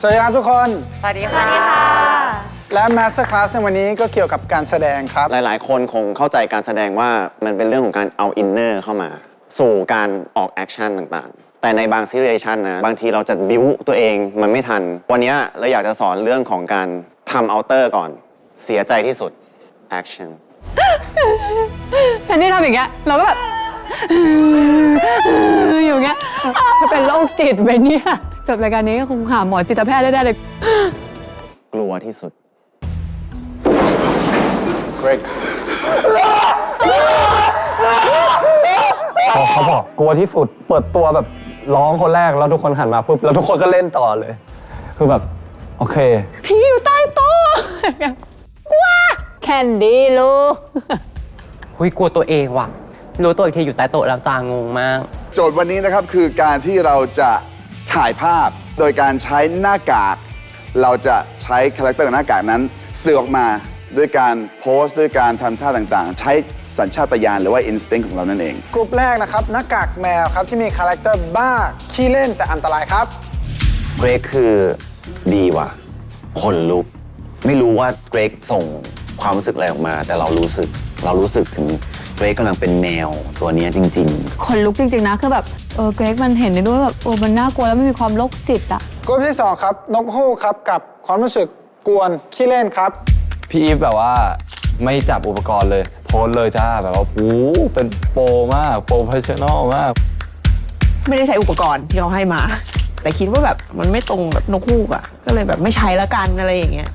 สวัสดีครับทุกคน สวัสดีค่ะ และ Master Class ในวันนี้ก็เกี่ยวกับการแสดงครับ หลายๆ คนคงเข้าใจการแสดงว่ามันเป็นเรื่องของการเอาอินเนอร์เข้ามา สู่การออกแอคชั่นต่างๆ แต่ในบางซีเรียชันนะ บางทีเราจะบิวตัวเองมันไม่ทัน วันนี้เราอยากจะสอนเรื่องของการทำเอาเตอร์ก่อน เสียใจที่สุดแอคชั่นแทนที่ทำอย่างเงี้ยเราก็แบบอยู่อย่างเงี้ยถ้าเป็นโรคจิตไปเนี่ย จบรายการนี้ก็คงหาหมอจิตแพทย์ได้ๆเลยกลัวที่สุด Greg พอเขาบอกกลัวที่สุด เปิดตัวแบบร้องคนแรกแล้วทุกคนหันมาปุ๊บแล้วทุกคนก็เล่นต่อเลย คือแบบ โอเคพี่อยู่ใต้โต๊ะกลัวแคนดี้ลูกหุยกลัวตัวเองว่ะ รู้ตัวอีกทีอยู่ใต้โต๊ะแล้วจางงมาก โจทย์วันนี้นะครับคือการที่เราจะ ถ่ายภาพโดยการใช้หน้ากาก เราจะใช้คาแรคเตอร์หน้ากากนั้นสื่อออกมาด้วยการโพสต์ด้วยการทำท่าต่างๆ ใช้สัญชาตญาณหรือว่าอินสติ้งของเรานั่นเอง กลุ่มแรกนะครับหน้ากากแมวครับที่มีคาแรคเตอร์บ้าขี้เล่นแต่อันตรายครับ เกรกคือดีว่ะ คนลุก ไม่รู้ว่าเกรกส่งความรู้สึกอะไรออกมา แต่เรารู้สึก เรารู้สึกถึง เกรกกำลังเป็นแมวตัวเนี้ยจริงๆคนลุกจริง ๆ นะ คือแบบ เออเกรกมันเห็นในรูปแล้วแบบโอ้มันน่ากลัวแล้วมันมีความโรคจิตอะกลุ่มที่สองครับ นกฮูกครับ กับความรู้สึกกวนขี้เล่นครับ พี่อีฟแบบว่าไม่จับอุปกรณ์เลย โพสเลยจ้าแบบว่าโอ้โหเป็นโปรมาก โปรเฟชชั่นอลมาก ไม่ได้ใช้อุปกรณ์ที่เขาให้มา แต่คิดว่าแบบมันไม่ตรงแบบนกฮูกอะ่ะก็เลยแบบไม่ใช้ละกันอะไรอย่างเงี้ย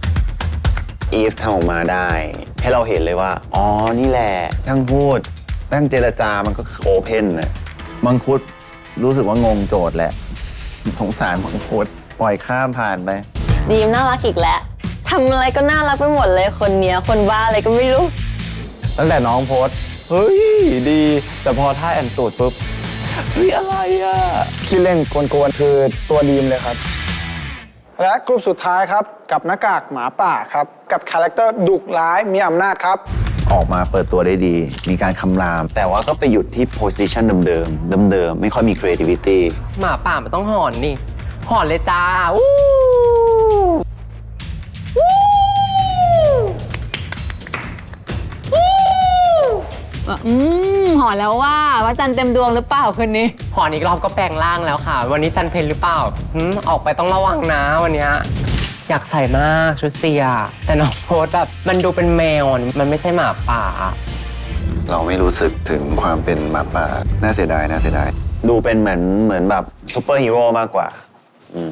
อีฟทำออกมาได้ ให้เราเห็นเลยว่า อ๋อ นี่แหละทั้งพูดตั้งเจรจามันก็คือโอเพนนะมังคุดรู้สึกว่างงโจทย์แหละ สงสารมังคุดปล่อยข้ามผ่านไป ดีมน่ารักอีกแล้วทำอะไรก็น่ารักไปหมดเลยคนเนี้ย คนบ้าอะไรก็ไม่รู้ ตั้งแต่น้องโพสต์เฮ้ย ดี แต่พอท่าแอนตูดปุ๊บเฮ้ยอะไรอะขี้เล่นกวนๆคือตัวดีมเลยครับ และกลุ่มสุดท้ายครับ กับหน้ากากหมาป่าครับ กับคาแรคเตอร์ดุร้ายมีอำนาจครับ ออกมาเปิดตัวได้ดี มีการคำราม แต่ว่าก็ไปหยุดที่โพ i ิชันเดิมๆเดิมๆไม่ค่อยมี creativity หมาป่ามันต้องหอนนี่ หอนเลยจ้าอู้ อืมหอแล้วว่าว่าจันทร์เต็มดวงหรือเปล่าคืนนี้ หอนอีกรอบก็แปลงร่างแล้วค่ะ วันนี้จันเพนหรือเปล่าหืมออกไปต้องระวังนะวันเนี้ยอยากใส่มากชุดเสีย แต่น้องโพสต์แบบมันดูเป็นแมวมันไม่ใช่หมาป่า เราไม่รู้สึกถึงความเป็นหมาป่า น่าเสียดาย น่าเสียดาย ดูเป็นเหมือนเหมือนแบบซูเปอร์ฮีโร่มากกว่า อืม